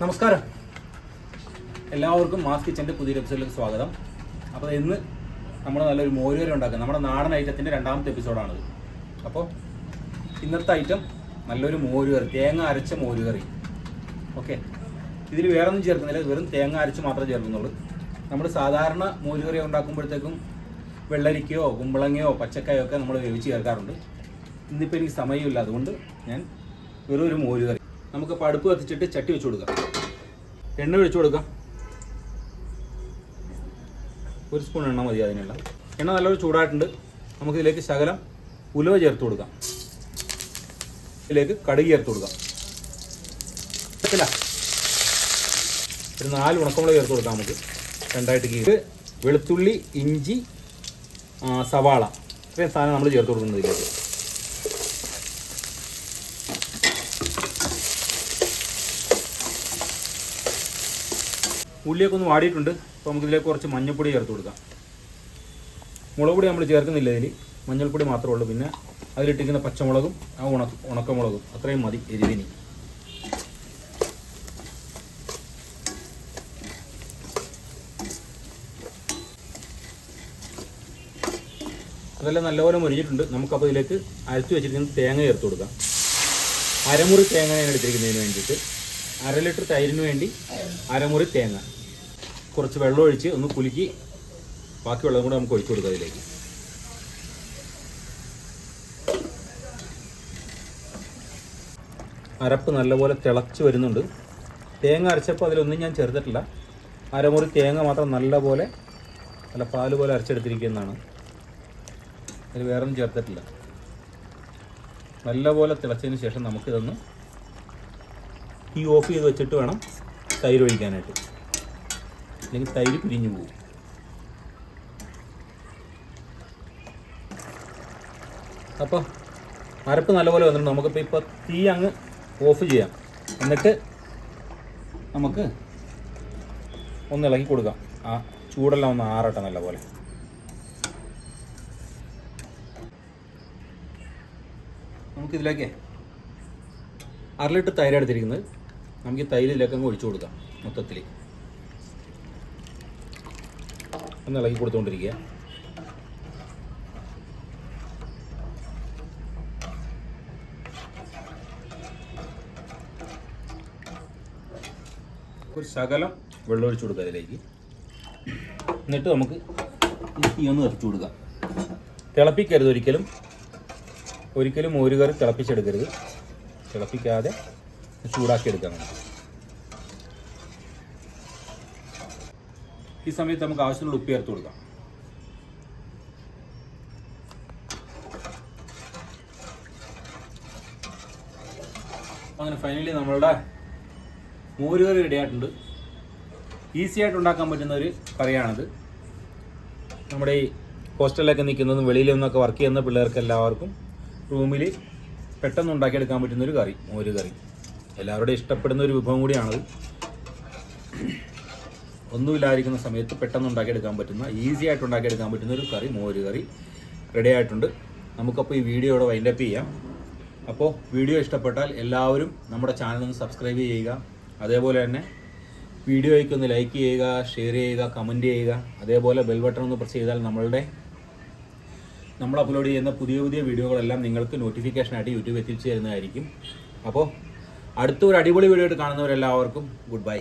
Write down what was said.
നമസ്കാരം. എല്ലാവർക്കും മാസ് കിച്ചന്റെ പുതിയൊരു എപ്പിസോഡിലേക്ക് സ്വാഗതം. അപ്പോൾ ഇന്ന് നമ്മൾ നല്ലൊരു മോരുകറി ഉണ്ടാക്കുക നമ്മുടെ നാടൻ ഐറ്റത്തിന്റെ രണ്ടാമത്തെ എപ്പിസോഡാണിത് അപ്പോൾ ഇന്നത്തെ ഐറ്റം നല്ലൊരു മോരുകറി തേങ്ങ അരച്ച മോരുകറി. ഓക്കെ. ഇതിൽ വേറെ ഒന്നും ചേർക്കുന്നില്ല വെറും തേങ്ങ അരച്ച് മാത്രമേ ചേർക്കുന്നുള്ളൂ. നമ്മൾ സാധാരണ മോരുകറി ഉണ്ടാക്കുമ്പോഴത്തേക്കും വെള്ളരിക്കയോ കുമ്പളങ്ങയോ പച്ചക്കായോ ഒക്കെ നമ്മൾ വേവിച്ച് ചേർക്കാറുണ്ട്. ഇന്നിപ്പോൾ എനിക്ക് സമയമില്ല. അതുകൊണ്ട് ഞാൻ വെറും ഒരു മോരുകറി. നമുക്ക് പടുപ്പ് അടുപ്പ് കത്തിച്ചിട്ട് ചട്ടി വെച്ച് കൊടുക്കാം. എണ്ണ ഒഴിച്ചു കൊടുക്കാം. ഒരു സ്പൂൺ എണ്ണ മതി അതിനുള്ള. എണ്ണ നല്ലൊരു ചൂടായിട്ടുണ്ട്. നമുക്ക് ഇതിലേക്ക് ശകലം ഉലുവ ചേർത്ത് കൊടുക്കാം. ഇതിലേക്ക് കടുക് ചേർത്ത് കൊടുക്കാം. ഒരു നാല് ഉണക്കമുളക് ചേർത്ത് കൊടുക്കാം നമുക്ക് രണ്ടായിട്ട് കീഴ് വെളുത്തുള്ളി ഇഞ്ചി സവാള. ഇത്രയും സാധനം നമ്മൾ ചേർത്ത് കൊടുക്കുന്നത് ഉള്ളിയൊക്കെ ഒന്ന് വാടിയിട്ടുണ്ട്. അപ്പോൾ നമുക്കിതിലേക്ക് കുറച്ച് മഞ്ഞൾപ്പൊടി ചേർത്ത് കൊടുക്കാം. മുളക് പൊടി നമ്മൾ ചേർക്കുന്നില്ല ഇതിൽ മഞ്ഞൾപ്പൊടി മാത്രമേ ഉള്ളൂ. പിന്നെ അതിലിട്ടിരിക്കുന്ന പച്ചമുളകും ആ ഉണക്ക ഉണക്കമുളകും. അത്രയും മതി എരിവിനി. അതെല്ലാം നല്ലപോലെ മുരിഞ്ഞിട്ടുണ്ട്. നമുക്കപ്പോൾ ഇതിലേക്ക് അരച്ചു വെച്ചിരിക്കുന്ന തേങ്ങ ചേർത്ത് കൊടുക്കാം. അരമുറി തേങ്ങ ഞാൻ എടുത്തിരിക്കുന്നതിന് വേണ്ടിയിട്ട്. അര ലിറ്റർ തൈരിന് വേണ്ടി അരമുറി തേങ്ങ. കുറച്ച് വെള്ളം ഒഴിച്ച് ഒന്ന് കുലുക്കി ബാക്കി വെള്ളം കൂടെ നമുക്ക് ഒഴിച്ചു കൊടുക്കാം അതിലേക്ക്. അരപ്പ് നല്ലപോലെ തിളച്ച് വരുന്നുണ്ട്. തേങ്ങ അരച്ചപ്പോൾ അതിലൊന്നും ഞാൻ ചേർത്തിട്ടില്ല. അരമുറി തേങ്ങ മാത്രം നല്ലപോലെ നല്ല പാൽ പോലെ അരച്ചെടുത്തിരിക്കുന്നതാണ്. അതിൽ വേറെ ഒന്നും ചേർത്തിട്ടില്ല. നല്ലപോലെ തിളച്ചതിന് ശേഷം നമുക്കിതൊന്ന് ഈ ഓഫ് ചെയ്ത് വെച്ചിട്ട് വേണം തൈര് ഒഴിക്കാനായിട്ട്. അല്ലെങ്കിൽ തൈര് പിരിഞ്ഞു പോകും. അപ്പോൾ അരപ്പ് നല്ലപോലെ വന്നിട്ടുണ്ട്. നമുക്കിപ്പോൾ ഇപ്പോൾ തീ അങ്ങ് ഓഫ് ചെയ്യാം. എന്നിട്ട് നമുക്ക് ഒന്ന് ഇളക്കി കൊടുക്കാം. ആ ചൂടെല്ലാം ഒന്ന് ആറട്ടെ നല്ലപോലെ. നമുക്കിതിലേക്ക് അര ലിറ്റർ തൈര് എടുത്തിരിക്കുന്നത്. നമുക്ക് ഈ തൈര് ഇതിലേക്ക് അങ്ങ് ഒഴിച്ചു കൊടുക്കാം മൊത്തത്തിൽ ഒന്ന് ഇളക്കി കൊടുത്തുകൊണ്ടിരിക്കുക ഒരു ശകലം വെള്ളം ഒഴിച്ചു കൊടുക്കുക അതിലേക്ക്. എന്നിട്ട് നമുക്ക് ഈ ഒന്ന് നിറച്ചു കൊടുക്കാം. തിളപ്പിക്കരുത് ഒരിക്കലും. ഒരിക്കലും മോരുകറി തിളപ്പിച്ചെടുക്കരുത്. തിളപ്പിക്കാതെ ചൂടാക്കി എടുക്കാം നമുക്ക്. ഈ സമയത്ത് നമുക്ക് ആവശ്യമുള്ള ഉപ്പ് ചേർത്ത് കൊടുക്കാം. അങ്ങനെ ഫൈനലി നമ്മളുടെ മോര് കറി റെഡി ആയിട്ടുണ്ട്. ഈസി ആയിട്ട് ഉണ്ടാക്കാൻ പറ്റുന്ന ഒരു കറിയാണിത്. നമ്മുടെ ഈ ഹോസ്റ്റലിലൊക്കെ നിൽക്കുന്നതും വെളിയിൽ നിന്നൊക്കെ വർക്ക് ചെയ്യുന്ന പിള്ളേർക്ക് എല്ലാവർക്കും റൂമിൽ പെട്ടെന്ന് ഉണ്ടാക്കിയെടുക്കാൻ പറ്റുന്നൊരു കറി മോര് കറി എല്ലാവരുടെയും ഇഷ്ടപ്പെടുന്ന ഒരു വിഭവം കൂടിയാണത്. ഒന്നുമില്ലാതിരിക്കുന്ന സമയത്ത് പെട്ടെന്ന് ഉണ്ടാക്കിയെടുക്കാൻ പറ്റുന്ന ഈസി ആയിട്ട് ഉണ്ടാക്കിയെടുക്കാൻ പറ്റുന്ന ഒരു കറി മോര് കറി റെഡി ആയിട്ടുണ്ട്. നമുക്കപ്പോൾ ഈ വീഡിയോ ഇവിടെ വൈൻഡപ്പ് ചെയ്യാം. അപ്പോൾ വീഡിയോ ഇഷ്ടപ്പെട്ടാൽ എല്ലാവരും നമ്മുടെ ചാനൽ ഒന്ന് സബ്സ്ക്രൈബ് ചെയ്യുക. അതേപോലെ തന്നെ വീഡിയോയ്ക്ക് ഒന്ന് ലൈക്ക് ചെയ്യുക ഷെയർ ചെയ്യുക കമന്റ് ചെയ്യുക. അതേപോലെ ബെൽ ബട്ടൺ ഒന്ന് പ്രസ് ചെയ്താൽ നമ്മളുടെ നമ്മൾ അപ്ലോഡ് ചെയ്യുന്ന പുതിയ പുതിയ വീഡിയോകളെല്ലാം നിങ്ങൾക്ക് നോട്ടിഫിക്കേഷനായിട്ട് യൂട്യൂബ് എത്തിച്ചു തരുന്നതായിരിക്കും. അപ്പോൾ അടുത്തൊരു അടിപൊളി വീഡിയോ ആയിട്ട് കാണുന്നവരെല്ലാവർക്കും ഗുഡ് ബൈ